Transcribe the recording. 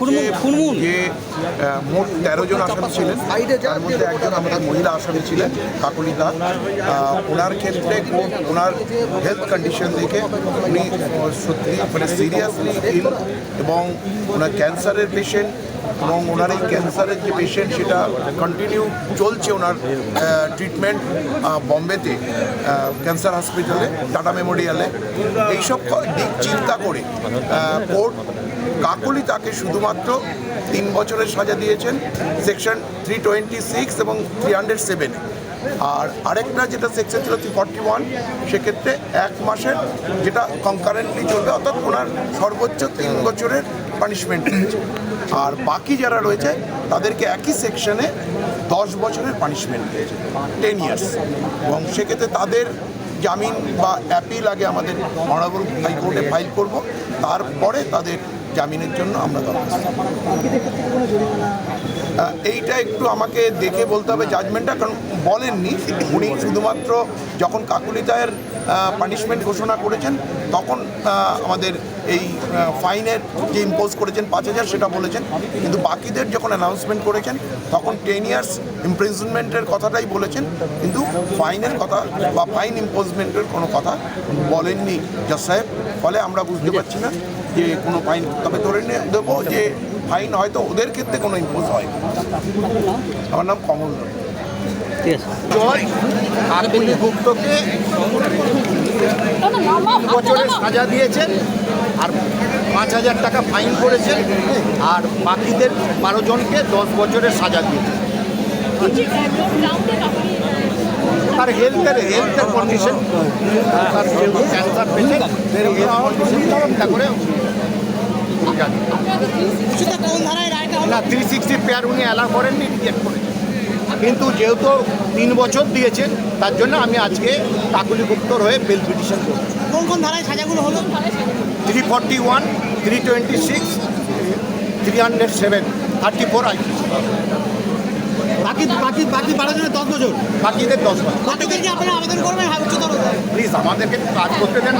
হয়েছে যে মোট তেরো জন আসামি ছিলেন। তার মধ্যে একজন আমাদের মহিলা আসামি ছিলেন কাকলি দাস। ওনার ক্ষেত্রে ওনার হেলথ কন্ডিশন দেখে উনি সত্যি মানে সিরিয়াসলি ইল এবং ওনার ক্যান্সারের পেশেন্ট এবং ওনার এই ক্যান্সারের যে পেশেন্ট সেটা কন্টিনিউ চলছে ওনার ট্রিটমেন্ট বম্বেতে ক্যান্সার হসপিটালে টাটা মেমোরিয়ালে এইসব দিক চিন্তা করে কোর্ট কাকলি তাকে শুধুমাত্র তিন বছরের সাজা দিয়েছেন সেকশন থ্রি টোয়েন্টি সিক্স এবং থ্রি হান্ড্রেড সেভেনে আর আরেকটা যেটা সেকশন ছিল থ্রি ফর্টি ওয়ান সেক্ষেত্রে এক মাসের যেটা কনকারেন্টলি চলবে, অর্থাৎ ওনার সর্বোচ্চ তিন বছরের পানিশমেন্ট রয়েছে। আর বাকি যারা রয়েছে, তাদেরকে একই সেকশনে দশ বছরের পানিশমেন্ট রয়েছে টেন ইয়ার্স এবং সেক্ষেত্রে তাদের জামিন বা অ্যাপিল আগে আমাদের অনারেবল হাইকোর্টে ফাইল করব, তারপরে তাদের জামিনের জন্য আমরা দরখাস্ত এইটা একটু আমাকে দেখে বলতে হবে জাজমেন্টটা কারণ বলেননি। উনি শুধুমাত্র যখন কাকুলিতায়ের পানিশমেন্ট ঘোষণা করেছেন, তখন আমাদের এই ফাইনের যে ইম্পোজ করেছেন পাঁচ হাজার, সেটা বলেছেন। কিন্তু বাকিদের যখন অ্যানাউন্সমেন্ট করেছেন, তখন টেন ইয়ার্স ইমপ্রিজনমেন্টের কথাটাই বলেছেন। কিন্তু ফাইনের কথা বা ফাইন ইম্পোজমেন্টের কোনো কথা বলেননি। জাজ সাহেব, ফলে আমরা বুঝতে পারছি না যে কোনো ফাইন তবে ধরে নিয়ে দেবো যে ফাইন হয়তো ওদের ক্ষেত্রে কোনো ইম্পোজ হয় আমার নাম কমল জয় কাকুলি গুপ্তকে বছরের সাজা দিয়েছেন আর পাঁচ হাজার টাকা ফাইন করেছেন আর বাকিদের বারো জনকে দশ বছরের সাজা দিয়েছেন। তার হেলথের হেলথের কন্ডিশন তার যেহেতু ক্যান্সার পেশেন্ট চিন্তা করে। না থ্রি সিক্সটি পেয়ার উনি অ্যালাউ করেননি রিজেক্ট করেছেন কিন্তু যেহেতু তিন বছর দিয়েছেন তার জন্য আমি আজকে কাকুলি গুপ্তর হয়ে বেল পিটিশন করব। কোন কোন ধারায় সাজাগুলো হলো? Three forty one three twenty six three hundred seven thirty four I বাকি বাকি বাকি বারো জনের দশ বছর। বাকিদের দশ বাকিদেরকে আপনারা আবেদন করবেন উচ্চতর। প্লিজ আমাদেরকে কাজ করতে দেন।